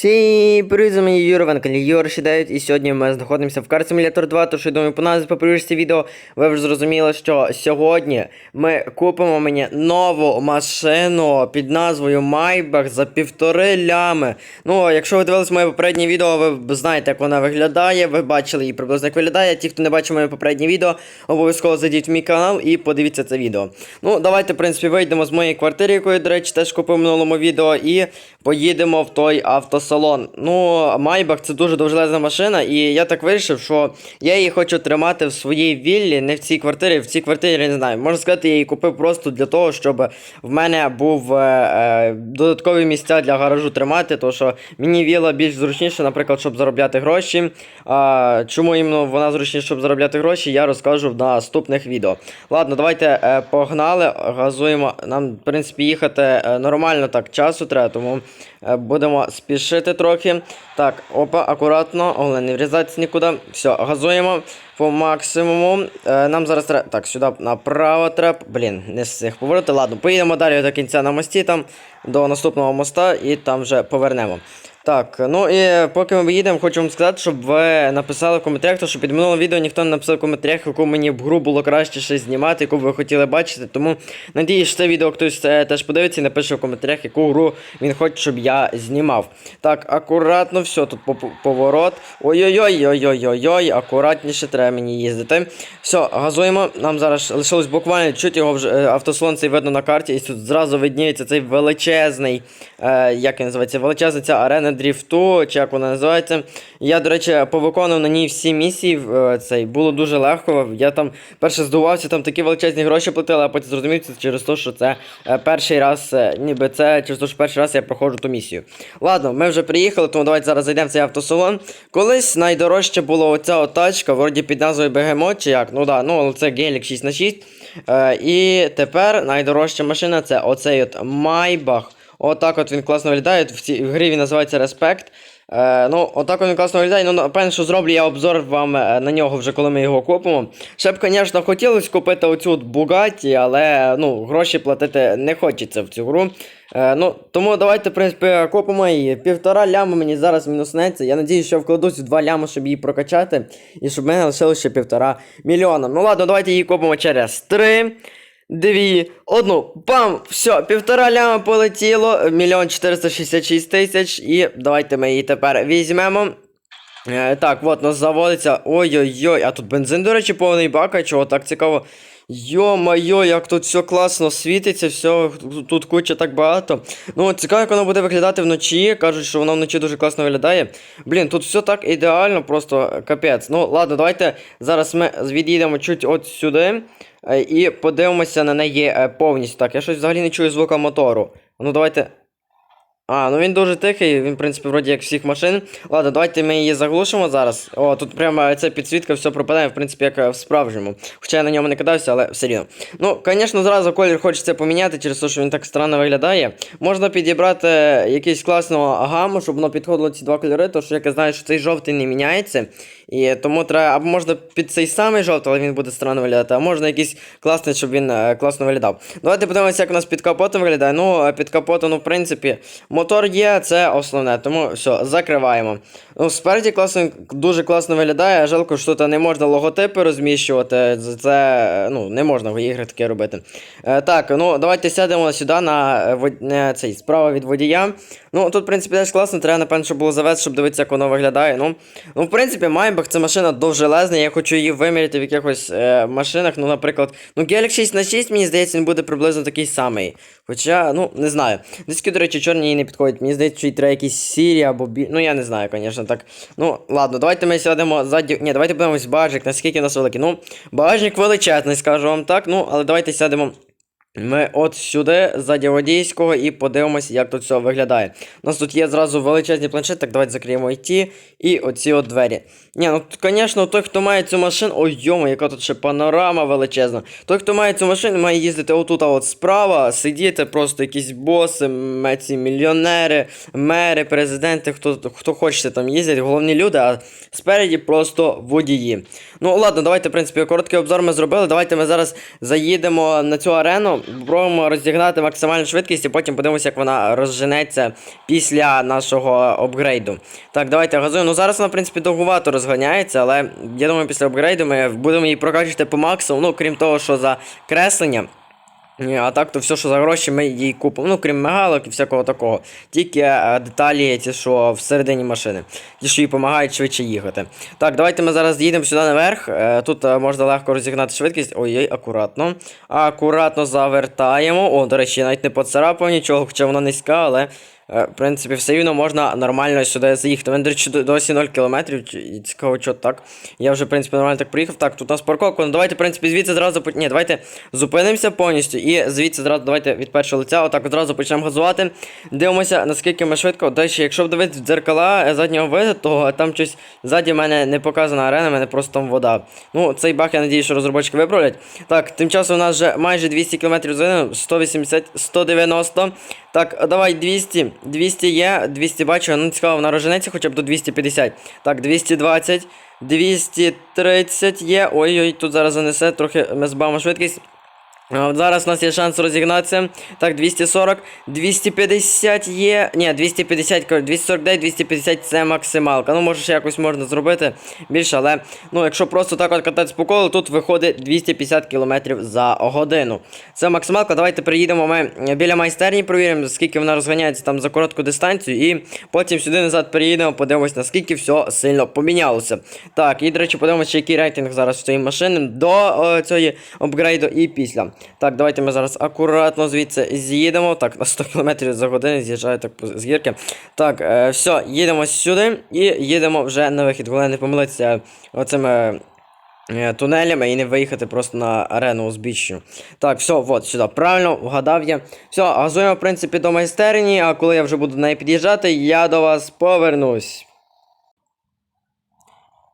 Всі привіт, з вами Юра Ванкалі, Шідають, і сьогодні ми знаходимося в Car Simulator 2, тож я думаю, по нас по привірці відео ви вже зрозуміли, що сьогодні ми купимо мені нову машину під назвою Maybach за півтори лями. Ну, якщо ви дивились моє попереднє відео, ви знаєте, як вона виглядає, ви бачили її приблизно як виглядає. Ті, хто не бачив моє попереднє відео, обов'язково зайдіть в мій канал і подивіться це відео. Ну, давайте, в принципі, вийдемо з моєї квартири, яку я, до речі, теж купив в минулому відео, і поїдемо в той автосалон. Ну, Майбах це дуже довжелезна машина, і я так вирішив, що я її хочу тримати в своїй віллі, не в цій квартирі. В цій квартирі не знаю. Можна сказати, я її купив просто для того, щоб в мене був е, е, додаткові місця для гаражу тримати, тому що мені вілла більш зручніше, наприклад, щоб заробляти гроші. А, чому іменно вона зручніше, щоб заробляти гроші, я розкажу в наступних відео. Ладно, давайте е, погнали, газуємо. Нам, в принципі, їхати е, нормально так часу треба, тому е, будемо спішити трохи. Так, опа, акуратно, але не врізатися нікуди. Все, газуємо по максимуму. Е, нам зараз треба. Так, сюди направо треба. Блін, не з цих поворотів. Ладно, поїдемо далі до кінця на мості, там до наступного моста і там вже повернемо. Так, ну і поки ми їдемо, хочу вам сказати, щоб ви написали в коментарях, тому що під минулим відео ніхто не написав в коментарях, яку мені б гру було краще ще знімати, яку б ви хотіли бачити. Тому надіюсь, що це відео хтось е, теж подивиться і напише в коментарях, яку гру він хоче, щоб я знімав. Так, акуратно, все, тут по- по- поворот. Ой-ой-ой-ой-ой-ой-ой, акуратніше треба мені їздити. Все, газуємо. Нам зараз лишилось буквально чуть його вже е, автослон цей видно на карті, і тут зразу видніється цей величезний, е, як він називається, величезна ця арена дріфту, чи як вона називається. Я, до речі, повиконував на ній всі місії. е, цей, було дуже легко. Я там перше здивувався, там такі величезні гроші платили, а потім зрозумів це через те, що це е, перший раз, е, ніби це через те, що перший раз я проходжу ту місію. Ладно, ми вже приїхали, тому давайте зараз зайдемо в цей автосалон. Колись найдорожче було оця тачка, вроді під назвою Бегемот, чи як? Ну да, ну це Гелік 6 на 6 Е, і тепер найдорожча машина це оцей от Майбах. Отак от він класно виглядає. В цій в грі він називається Респект. Е, ну, отак от він класно виглядає. Ну, напевно, що зроблю я обзор вам е, на нього вже коли ми його купимо. Ще б, звісно, хотілося купити оцю Бугаті, але ну, гроші платити не хочеться в цю гру. Е, ну, тому давайте, в принципі, купимо її. Півтора ляма мені зараз мінуснеться. Я надію, що вкладусь в два ляма, щоб її прокачати. І щоб в мене лишилося ще півтора мільйона. Ну ладно, давайте її купимо через три. Дві, одну, бам! Все, півтора ляма полетіло, мільйон 466 тисяч. І давайте ми її тепер візьмемо. Е, так, от нас заводиться. Ой-ой-ой, а тут бензин, до речі, повний бак, а чого так цікаво. Йо-майо, як тут все класно світиться, все, тут куча так багато. Ну, цікаво, як воно буде виглядати вночі. Кажуть, що воно вночі дуже класно виглядає. Блін, тут все так ідеально, просто капець. Ну, ладно, давайте зараз ми відійдемо чуть от сюди е, і подивимося на неї е, повністю. Так, я щось взагалі не чую звука мотору. Ну, давайте. А, ну він дуже тихий, він, в принципі, вроді як всіх машин. Ладно, давайте ми її заглушимо зараз. О, тут прямо ця підсвітка, все пропадає, в принципі, як е, в справжньому. Хоча я на ньому не катався, але все рівно. Ну, звісно, зразу колір хочеться поміняти через те, що він так странно виглядає. Можна підібрати якийсь класну гаму, щоб воно підходило ці два кольори, тому що як я знаю, що цей жовтий не міняється. І тому треба, або можна під цей самий жовтий, але він буде странно виглядати, а можна якийсь класний, щоб він е, класно виглядав. Давайте подивимося, як у нас під капотом виглядає. Ну, е, під капотом, ну, в принципі, мотор є, це основне, тому все, закриваємо. Ну, спереді класно, дуже класно виглядає. Жалко, що тут не можна логотипи розміщувати. Це е, ну, не можна в іграх таке робити. Е, так, ну давайте сядемо сюди на е, не, цей, справа від водія. Ну, тут, в принципі, теж класно, треба, напевно, щоб було завести, щоб дивитися, як воно виглядає. Ну, ну в принципі, Майбах це машина довжелезна, я хочу її виміряти в якихось е, машинах. Ну, наприклад, ну, Galaxy 6 на 6 мені здається, він буде приблизно такий самий. Хоча, ну, не знаю. Диски, до речі, чорні їй не підходять. Мені здається, що їй треба якісь сірі або бі. Ну, я не знаю, звісно, так. Ну, ладно, давайте ми сядемо ззаді. Ні, давайте подивимось багажник, наскільки у нас великий. Ну, багажник величезний, скажу вам так. Ну, але давайте сядемо. Ми от сюди, ззаді водійського, і подивимося, як тут все виглядає. У нас тут є зразу величезний планшет, так давайте закриємо ті, і оці от двері. Ні, ну звісно, той, хто має цю машину. Ой, йомо, яка тут ще панорама величезна. Той, хто має цю машину, має їздити отут, а от справа, сидіти просто якісь боси, ці мільйонери, мери, президенти, хто хто хочете там їздять, головні люди, а спереді просто водії. Ну ладно, давайте, в принципі, короткий обзор ми зробили. Давайте ми зараз заїдемо на цю арену. Пробуємо розігнати максимальну швидкість і потім подивимося, як вона розженеться після нашого апгрейду. Так, давайте газуємо. Ну зараз вона, в принципі, довгувато розганяється, але я думаю, після апгрейду ми будемо її прокачувати по максимуму. Ну, крім того, що за креслення. Ні, а так то все, що за гроші, ми їй купимо. Ну, крім мигалок і всякого такого. Тільки е, деталі, ті, що всередині машини. Ті, що їй допомагають швидше їхати. Так, давайте ми зараз їдемо сюди наверх. Е, тут е, можна легко розігнати швидкість. Ой-ой, акуратно. Акуратно завертаємо. О, до речі, навіть не поцарапав нічого, хоча вона низька, але. Е, В принципі, все рівно можна нормально сюди заїхати. Мене, до речі, досі 0 кілометрів. і Цікаво, що так. Я вже, в принципі, нормально так приїхав. Так, тут у нас парковка. Ну давайте, в принципі, звідси зразу. Ні, давайте зупинимося повністю. І звідси зразу давайте від першого лиця. Отак одразу почнемо газувати. Дивимося, наскільки ми швидко. Речі, якщо дивитися в дзеркала е, заднього виду, то там щось ззаді мене не показана арена, в мене просто там вода. Ну, цей баг, я надію, що розробочки виправлять. Так, тим часом у нас вже майже 200 км за 180, 190. Так, давай 200. 200 є, 200 бачу, ну цікаво, вона роженеться хоча б до 250. Так, 220, 230 є. Ой-ой, тут зараз занесе, трохи ми збавимо швидкість. Зараз у нас є шанс розігнатися. Так, 240, 250 є. Ні, 250, 249, 250 це максималка. Ну, може ще якось можна зробити більше, але ну, якщо просто так от кататись по колу, тут виходить 250 км за годину. Це максималка. Давайте приїдемо ми біля майстерні, провіримо, скільки вона розганяється там за коротку дистанцію. І потім сюди назад приїдемо, подивимось, наскільки все сильно помінялося. Так, і, до речі, подивимося, який рейтинг зараз в цієї машини до о, цієї апгрейду і після. Так, давайте ми зараз акуратно звідси з'їдемо. Так, на 100 км за годину з'їжджаю так з гірки. Так, е, все, їдемо сюди і їдемо вже на вихід. Головне не помилитися оцими. е, Тунелями і не виїхати просто на арену узбіччю. Так, все, от сюди. Правильно, вгадав я. Все, газуємо, в принципі, до майстерні, а коли я вже буду до неї під'їжджати, я до вас повернусь.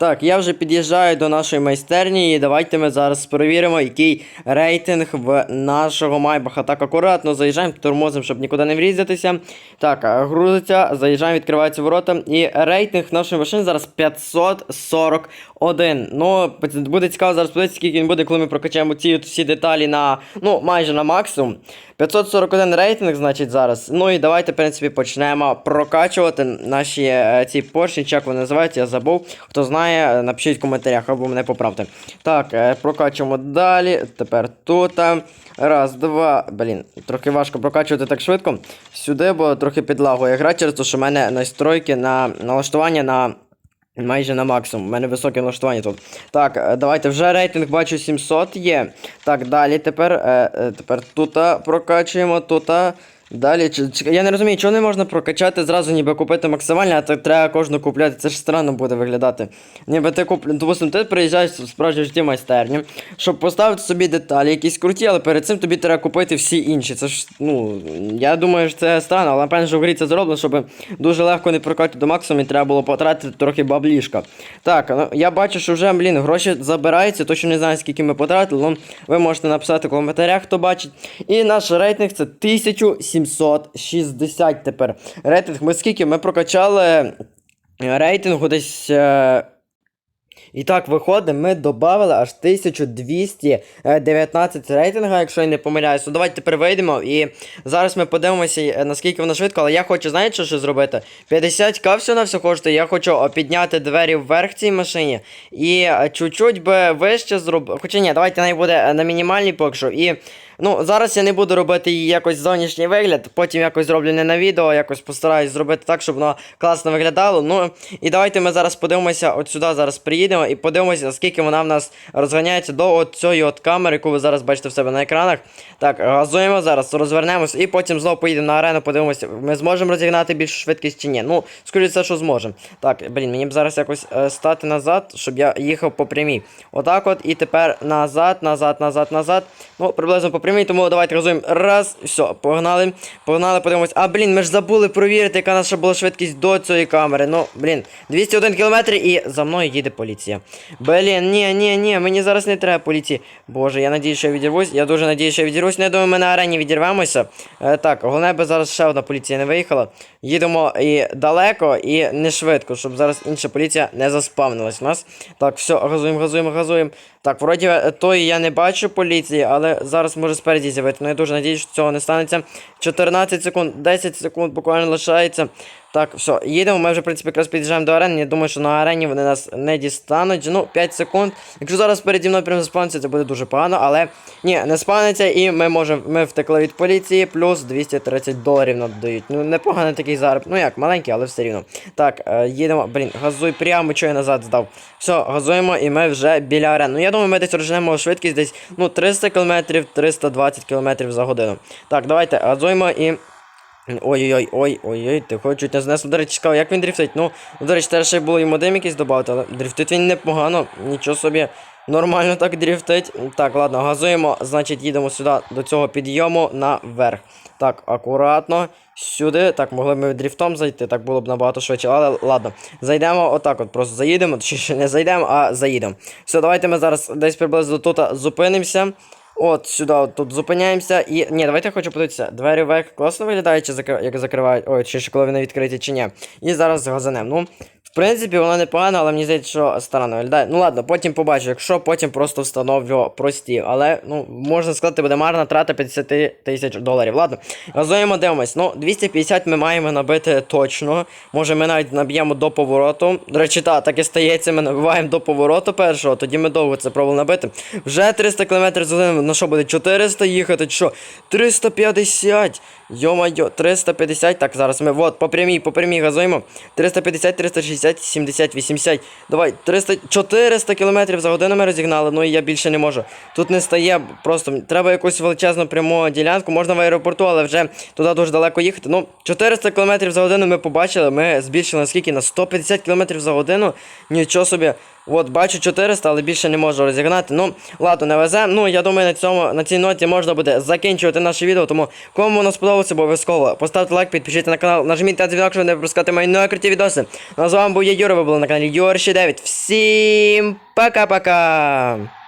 Так, я вже під'їжджаю до нашої майстерні, і давайте ми зараз перевіримо, який рейтинг в нашого майбаха. Так, акуратно заїжджаємо, тормозимо, щоб нікуди не врізатися. Так, грузиться, заїжджаємо, відкриваються ворота. І рейтинг нашої машини зараз 541. Ну, буде цікаво зараз подивитися, скільки він буде, коли ми прокачаємо ці всі деталі на, ну, майже на максимум. 541 рейтинг, значить, зараз. Ну і давайте, в принципі, почнемо прокачувати наші е, ці поршні, як вони називаються, я забув. Хто знає, е, напишіть в коментарях або мене поправте. Так, е, прокачуємо далі. Тепер тут. е, Раз, два. Блін, трохи важко прокачувати так швидко. Сюди, бо трохи підлагує гра через те, що в мене настройки на налаштування на. Майже на максимум. У мене високе налаштування тут. Так, е, давайте вже рейтинг бачу 700 є. Так, далі тепер. Е, е, тепер тут прокачуємо, тут. Далі, я не розумію, чого не можна прокачати зразу, ніби купити максимально, а так треба кожну купляти. Це ж странно буде виглядати. Ніби ти куп... Допустим, ти приїжджаєш в справжнє житті майстерню, щоб поставити собі деталі, якісь круті, але перед цим тобі треба купити всі інші. Це ж, ну, я думаю, що це странно, але напевно, що в грі це зроблено, щоб дуже легко не прокачати до максимуму і треба було потратити трохи баблішка. Так, ну я бачу, що вже, блін, гроші забираються, точно не знаю, скільки ми потратили. Ну, ви можете написати в коментарях, хто бачить. І наш рейтинг це 1760 тепер. Рейтинг ми скільки? Ми прокачали е, рейтингу десь. Е... І так, виходить, ми додали аж 1219 рейтинга, якщо я не помиляюсь. Ну давайте тепер вийдемо і зараз ми подивимося, е, наскільки воно швидко, але я хочу, знаєте, що ще зробити? 50к все на все коштує, я хочу підняти двері вверх цій машині і е, чуть-чуть би вище зробити. Хоча ні, давайте най буде на мінімальній поки що. І Ну, зараз я не буду робити її якось зовнішній вигляд, потім якось зроблю не на відео, якось постараюсь зробити так, щоб воно класно виглядало. Ну, і давайте ми зараз подивимося, от сюди зараз приїдемо і подивимося, наскільки вона в нас розганяється до от цієї от камери, яку ви зараз бачите в себе на екранах. Так, газуємо зараз, розвернемось і потім знову поїдемо на арену, подивимося, ми зможемо розігнати більшу швидкість чи ні. Ну, скоріше що зможемо. Так, блін, мені б зараз якось е, стати назад, щоб я їхав по прямій. Отак от, і тепер назад, назад, назад, назад. Ну, приблизно по прямій, тому давайте газуємо. Раз, все, погнали. Погнали, подивимось. А, блін, ми ж забули провірити, яка наша була швидкість до цієї камери. Ну, блін, 201 км і за мною їде поліція. Блін, ні, ні, ні, мені зараз не треба поліції. Боже, я надію, що я відірвусь. Я дуже надію, що я відірвусь. Не думаю, ми на арені відірвемося. Е, так, головне би зараз ще одна поліція не виїхала. Їдемо і далеко, і не швидко, щоб зараз інша поліція не заспавнилась у нас. Так, все, газуємо, газуємо, газуємо. Так, вроді е, тої я не бачу поліції, але зараз може спереді з'явити. Ну я дуже надіюсь, що цього не станеться. 14 секунд, 10 секунд буквально лишається. Так, все, їдемо. Ми вже, в принципі, якраз під'їжджаємо до арени. Я думаю, що на арені вони нас не дістануть. Ну, 5 секунд. Якщо зараз переді мною прямо заспавниться, це буде дуже погано, але ні, не спавниться, і ми можемо. Ми втекли від поліції, плюс 230 доларів нам дають. Ну, непоганий такий зароб. Ну як, маленький, але все рівно. Так, е, їдемо. Блін, газуй прямо, що я назад здав. Все, газуємо, і ми вже біля арени. Ну, я думаю, ми десь розженемо швидкість десь ну, 300 км, 320 км за годину. Так, давайте газуємо і. Ой-ой-ой, ой-ой-ой, ти хоч чуть не знесло. До речі, цікаво, як він дрифтить? Ну, до речі, теж ще було йому дим якийсь додати, але дрифтить він непогано, нічого собі. Нормально так дрифтить. Так, ладно, газуємо, значить, їдемо сюди до цього підйому наверх. Так, акуратно. Сюди. Так, могли б ми дрифтом зайти, так було б набагато швидше. Але ладно. Зайдемо отак, от просто заїдемо, чи ще не зайдемо, а заїдемо. Все, давайте ми зараз десь приблизно тут зупинимося. От сюди, от тут зупиняємося і. Ні, давайте я хочу подивитися. Двері вверх класно виглядають, чи закри... як закривають. Ой, чи ще коли вони відкриті, чи ні. І зараз газанем. Ну, в принципі, воно непогано, але мені здається, що странно виглядає. Ну ладно, потім побачу. Якщо потім просто встановлю прості. Але, ну, можна сказати, буде марна трата 50 тисяч доларів. Ладно, газуємо, дивимось. Ну, 250 ми маємо набити точно. Може, ми навіть наб'ємо до повороту. До речі, та, так і стається, ми набиваємо до повороту першого, тоді ми довго це пробували набити. Вже 300 км за годину. Ну що буде? 400 їхати? Чи що? 350! Йо-майо, 350. Так, зараз ми от, по прямій, по прямій газуємо. 350, 360, 70, 80. Давай, 300, 400 км за годину ми розігнали, ну і я більше не можу. Тут не стає, просто треба якусь величезну пряму ділянку, можна в аеропорту, але вже туди дуже далеко їхати. Ну, 400 км за годину ми побачили, ми збільшили наскільки? На 150 км за годину. Нічого собі. От, бачу 400, але більше не можу розігнати. Ну, ладно, не везе. Ну, я думаю, на цьому на цій ноті можна буде закінчувати наше відео. Тому кому воно сподобалося, обов'язково поставте лайк, підпишіться на канал, нажміть на дзвінок, щоб не пропускати мої нові круті відоси. Ну а з вами був я Юра, ви були на каналі Юр 9. Всім пока-пока!